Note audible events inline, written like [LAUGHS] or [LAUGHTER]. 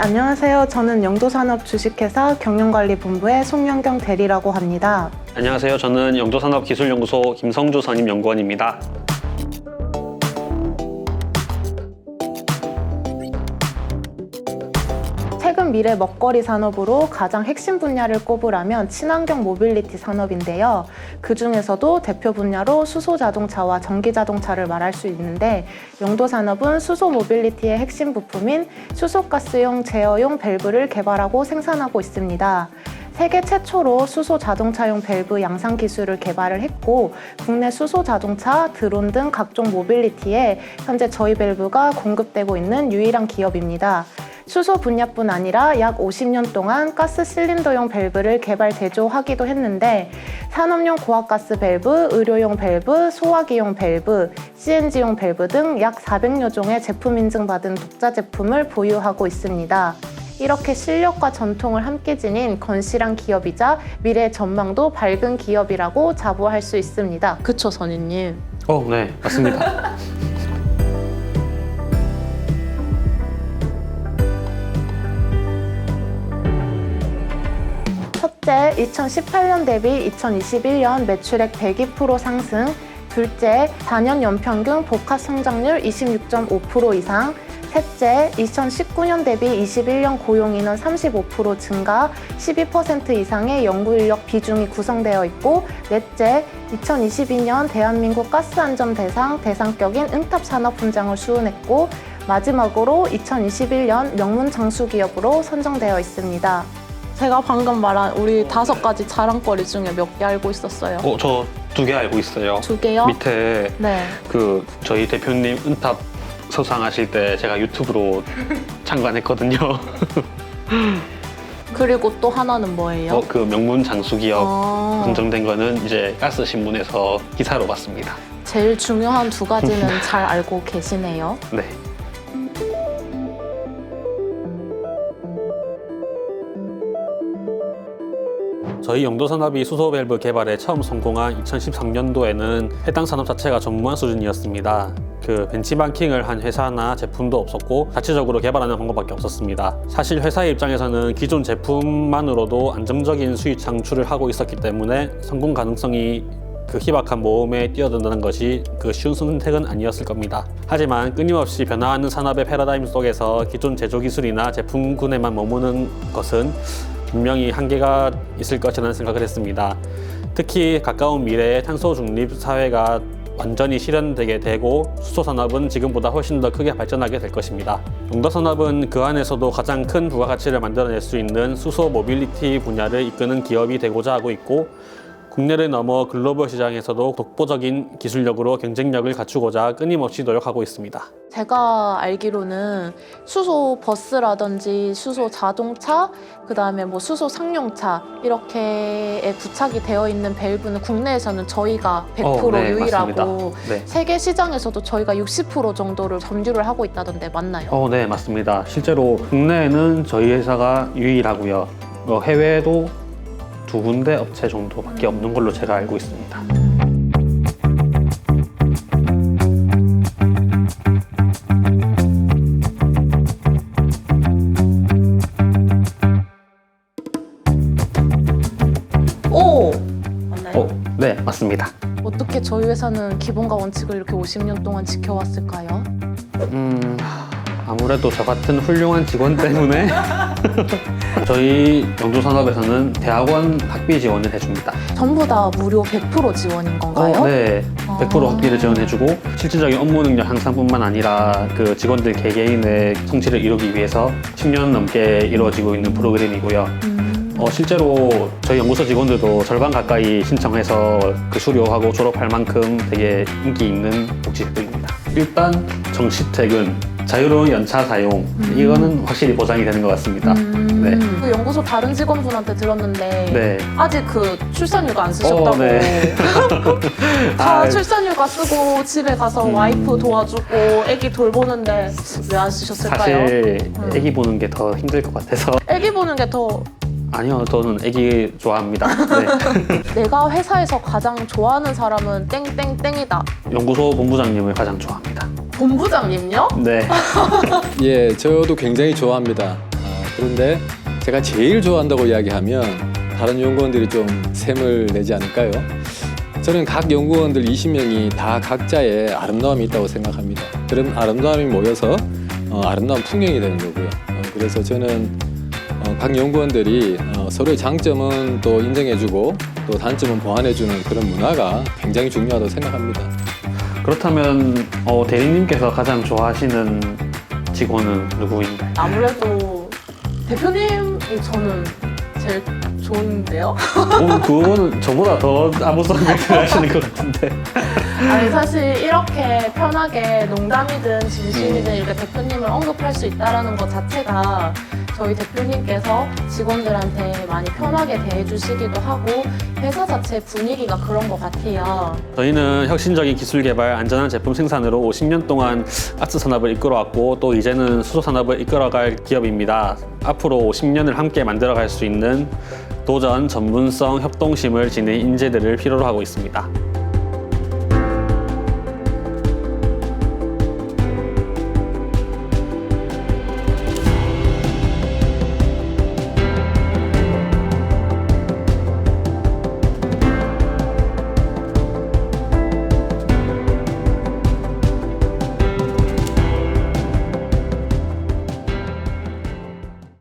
네, 안녕하세요. 저는 영도산업 주식회사 경영관리본부의 송영경 대리라고 합니다. 안녕하세요. 저는 영도산업기술연구소 김성주 선임 연구원입니다. 미래 먹거리 산업으로 가장 핵심 분야를 꼽으라면 친환경 모빌리티 산업인데요. 그 중에서도 대표 분야로 수소 자동차와 전기 자동차를 말할 수 있는데 영도 산업은 수소 모빌리티의 핵심 부품인 수소가스용 제어용 밸브를 개발하고 생산하고 있습니다. 세계 최초로 수소 자동차용 밸브 양산 기술을 개발을 했고 국내 수소 자동차, 드론 등 각종 모빌리티에 현재 저희 밸브가 공급되고 있는 유일한 기업입니다. 수소 분야뿐 아니라 약 50년 동안 가스 실린더용 밸브를 개발 제조하기도 했는데 산업용 고압가스 밸브, 의료용 밸브, 소화기용 밸브, CNG용 밸브 등 약 400여 종의 제품 인증받은 독자 제품을 보유하고 있습니다. 이렇게 실력과 전통을 함께 지닌 건실한 기업이자 미래 전망도 밝은 기업이라고 자부할 수 있습니다. 그쵸, 선임님? 어, 네, 맞습니다. [LAUGHS] 첫째, 2018년 대비 2021년 매출액 102% 상승. 둘째, 4년 연평균 복합 성장률 26.5% 이상. 셋째, 2019년 대비 21년 고용인원 35% 증가, 12% 이상의 연구 인력 비중이 구성되어 있고, 넷째, 2022년 대한민국 가스 안전 대상 대상격인 응탑 산업 훈장을 수훈했고, 마지막으로 2021년 명문 장수 기업으로 선정되어 있습니다. 제가 방금 말한 우리 다섯 가지 자랑거리 중에 몇 개 알고 있었어요. 어, 저 두 개 알고 있어요. 두 개요? 밑에 네. 그 저희 대표님 은탑 서상하실 때 제가 유튜브로 [LAUGHS] 참관했거든요. [LAUGHS] 그리고 또 하나는 뭐예요? 어, 그 명문 장수 기업 아, 선정된 거는 이제 가스 신문에서 기사로 봤습니다. 제일 중요한 두 가지는 [LAUGHS] 잘 알고 계시네요. 네. 저희 영도산업이 수소 밸브 개발에 처음 성공한 2013년도에는 해당 산업 자체가 전무한 수준이었습니다. 그 벤치마킹을 한 회사나 제품도 없었고 자체적으로 개발하는 방법밖에 없었습니다. 사실 회사의 입장에서는 기존 제품만으로도 안정적인 수익 창출을 하고 있었기 때문에 성공 가능성이 그 희박한 모험에 뛰어든다는 것이 그 쉬운 선택은 아니었을 겁니다. 하지만 끊임없이 변화하는 산업의 패러다임 속에서 기존 제조 기술이나 제품군에만 머무는 것은 분명히 한계가 있을 것이라는 생각을 했습니다. 특히 가까운 미래에 탄소 중립 사회가 완전히 실현되게 되고 수소 산업은 지금보다 훨씬 더 크게 발전하게 될 것입니다. 용도 산업은 그 안에서도 가장 큰 부가가치를 만들어낼 수 있는 수소 모빌리티 분야를 이끄는 기업이 되고자 하고 있고 국내를 넘어 글로벌 시장에서도 독보적인 기술력으로 경쟁력을 갖추고자 끊임없이 노력하고 있습니다. 제가 알기로는 수소 버스라든지 수소 자동차, 그 다음에 뭐 수소 상용차 이렇게에 부착이 되어 있는 밸브는 국내에서는 저희가 100% 어, 네, 유일하고. 네. 세계 시장에서도 저희가 60% 정도를 점유를 하고 있다던데 맞나요? 어, 네, 맞습니다. 실제로 국내에는 저희 회사가 유일하고요. 어, 해외에도 두 군데 업체 정도밖에 없는 걸로 제가 알고 있습니다. 오! 맞나요? 어, 네, 맞습니다. 어떻게 저희 회사는 기본과 원칙을 이렇게 50년 동안 지켜왔을까요? 음, 아무래도 저 같은 훌륭한 직원 때문에 [LAUGHS] 저희 영도산업에서는 대학원 학비 지원을 해줍니다. 전부 다 무료 100% 지원인 건가요? 어, 네, 100% 아. 학비를 지원해주고 실질적인 업무 능력 향상뿐만 아니라 그 직원들 개개인의 성취를 이루기 위해서 10년 넘게 이루어지고 있는 프로그램이고요. 음, 어, 실제로 저희 연구소 직원들도 절반 가까이 신청해서 그 수료하고 졸업할 만큼 되게 인기 있는 복지제도입니다. 일단 정시 퇴근, 자유로운 연차 사용 이거는 확실히 보장이 되는 것 같습니다. 음. 네. 그 연구소 다른 직원분한테 들었는데 네. 아직 그 출산휴가 안 쓰셨다고 어, 네. [LAUGHS] 다 아, 출산휴가 쓰고 집에 가서 음. 와이프 도와주고 애기 돌보는데 왜 안 쓰셨을까요? 사실 음. 애기 보는 게 더 힘들 것 같아서 애기 보는 게 더 아니요 저는 애기 좋아합니다. 네. [LAUGHS] 내가 회사에서 가장 좋아하는 사람은 땡땡땡이다. 연구소 본부장님을 가장 좋아합니다. 본부장님요? 네. [LAUGHS] 예, 저도 굉장히 좋아합니다. 그런데 제가 제일 좋아한다고 이야기하면 다른 연구원들이 좀 샘을 내지 않을까요? 저는 각 연구원들 20명이 다 각자의 아름다움이 있다고 생각합니다. 그런 아름다움이 모여서 어, 아름다운 풍경이 되는 거고요. 어, 그래서 저는 어, 각 연구원들이 어, 서로의 장점은 또 인정해주고 또 단점은 보완해주는 그런 문화가 굉장히 중요하다고 생각합니다. 그렇다면 어, 대리님께서 가장 좋아하시는 직원은 누구인가요? 아무래도 대표님이 저는 제일 좋은데요. 어, 그거는 저보다 더 아무성을 [LAUGHS] 하시는 것 같은데. 아니 사실 이렇게 편하게 농담이든 진심이든 이렇게 대표님을 언급할 수 있다라는 것 자체가 저희 대표님께서 직원들한테 많이 편하게 대해주시기도 하고 회사 자체 분위기가 그런 것 같아요. 저희는 혁신적인 기술 개발, 안전한 제품 생산으로 50년 동안 아트 산업을 이끌어왔고 또 이제는 수소 산업을 이끌어갈 기업입니다. 앞으로 50년을 함께 만들어갈 수 있는 도전, 전문성, 협동심을 지닌 인재들을 필요로 하고 있습니다.